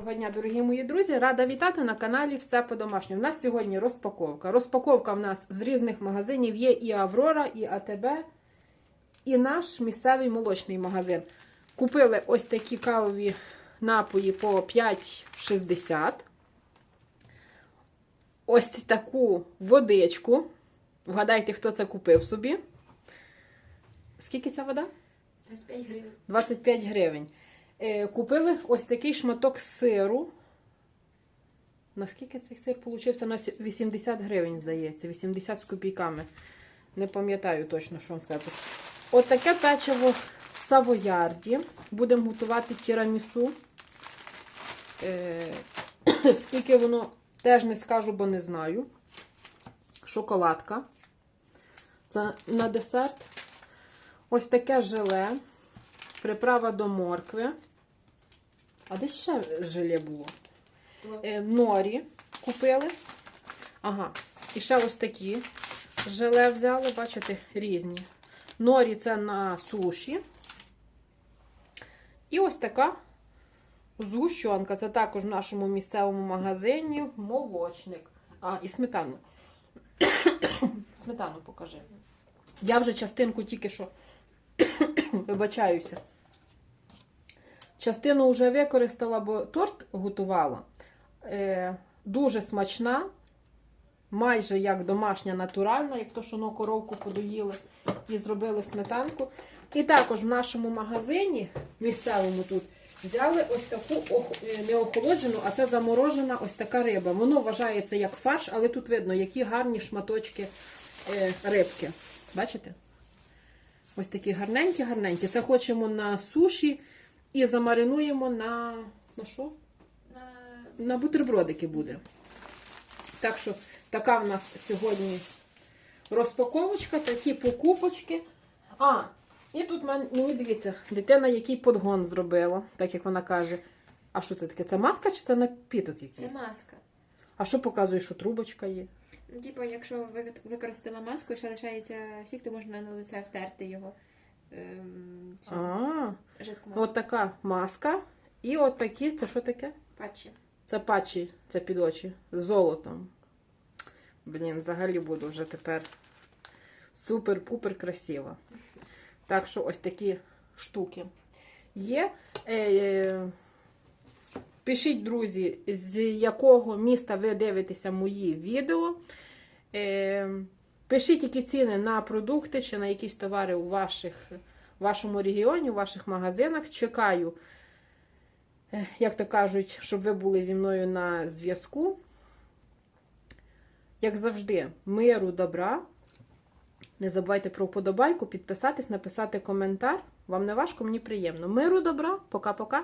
Доброго дня, дорогі мої друзі! Рада вітати на каналі Все по-домашньому. У нас сьогодні розпаковка. Розпаковка в нас з різних магазинів є і Аврора, і АТБ, і наш місцевий молочний магазин. Купили ось такі кавові напої по 5,60. Ось таку водичку. Вгадайте, хто це купив собі. Скільки ця вода? 25 гривень. 25 гривень. Е, Купили ось такий шматок сиру. Наскільки цей сир получився? На 80 гривень, здається, 80 з копійками. Не пам'ятаю точно, що вам сказати. От таке печиво савоярді. Будемо готувати тірамісу. Е, Скільки воно теж не скажу, бо не знаю. Шоколадка. Це на десерт. Ось таке желе. Приправа до моркви. А де ще желе було? Е, норі купили. Ага. І ще ось такі желе взяли, бачите, різні. Норі це на суші. І ось така згущенка. Це також в нашому місцевому магазині молочник. А, і сметану. Сметану покажи. Я вже частинку тільки що вибачаюся. Частину вже використала, бо торт готувала. Е, дуже смачна, майже як домашня натуральна, як то, що на коровку подоїли і зробили сметанку. І також в нашому магазині, місцевому тут, взяли ось таку е, не охолоджену, а це заморожена ось така риба. Воно вважається як фарш, але тут видно, які гарні шматочки е, рибки. Бачите? Ось такі гарненькі, гарненькі. Це хочемо на суші і замаринуємо на. На що? На... На бутербродики буде. Так що така в нас сьогодні розпаковочка, такі покупочки. А, і тут мені дивіться, дитина який подгон зробила, так як вона каже. А що це таке? Це маска чи це напіток якийсь? Це маска. А що показує, що трубочка є? Ну, типу, якщо використала маску, ще лишається сік, то можна на лице втерти його. Ем, цю А, жидку маску. от така маска. І от такі, це що таке? Патчі. Це патчі, це під очі з золотом. Блін, взагалі буду вже тепер супер-пупер красива. Так що ось такі штуки є. Е, пишіть, друзі, з якого міста ви дивитеся мої відео. Е, пишіть, які ціни на продукти чи на якісь товари у ваших, вашому регіоні, у ваших магазинах. Чекаю Е, як то кажуть, щоб ви були зі мною на зв'язку. Як завжди, миру, добра. Не забувайте про вподобайку, підписатись, написати коментар. Вам не важко, мені приємно. Миру, добра, пока-пока.